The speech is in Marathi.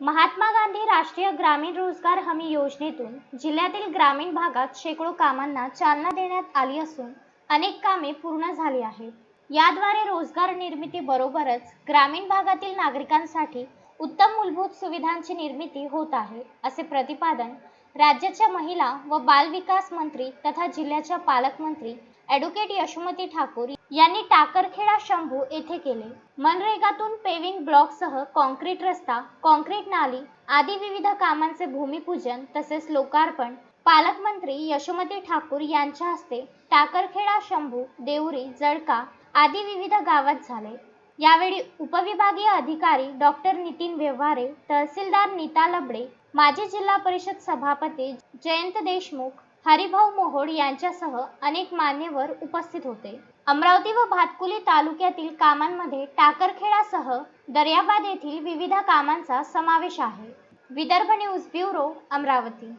महात्मा गांधी राष्ट्रीय ग्रामीण रोजगार हमी योजनेतून जिल्ह्यातील ग्रामीण भागात शेकडो कामांना चालना देण्यात आली असून अनेक कामे पूर्ण झाली आहेत. याद्वारे रोजगार निर्मिती बरोबरच ग्रामीण भागातील नागरिकांसाठी उत्तम मूलभूत सुविधांची निर्मिती होत आहे असे प्रतिपादन राज्याच्या महिला व बालविकास मंत्री तथा जिल्ह्याच्या पालकमंत्री ॲडव्होकेट यशोमती ठाकूर यांनी टाकरखेडा शंभू येथे केले. मनरेगातून पेविंग ब्लॉकसह कॉन्क्रीट रस्ता कॉन्क्रीट नाली आदी विविध कामांचे भूमिपूजन तसेच लोकार्पण पालकमंत्री यशोमती ठाकूर यांच्या हस्ते टाकरखेडा शंभू देवरी जळका आदी विविध गावात झाले. यावेळी उपविभागीय अधिकारी डॉक्टर नितीन व्यवहारे तहसीलदार नीता लबडे माजी जिल्हा परिषद सभापती जयंत देशमुख हरिभाऊ मोहोड यांच्यासह अनेक मान्यवर उपस्थित होते. अमरावती व भातकुली तालुक्यातील कामांमध्ये टाकरखेडासह दर्याबाद येथील विविध कामांचा समावेश आहे. Vidarbha news bureau Amravati.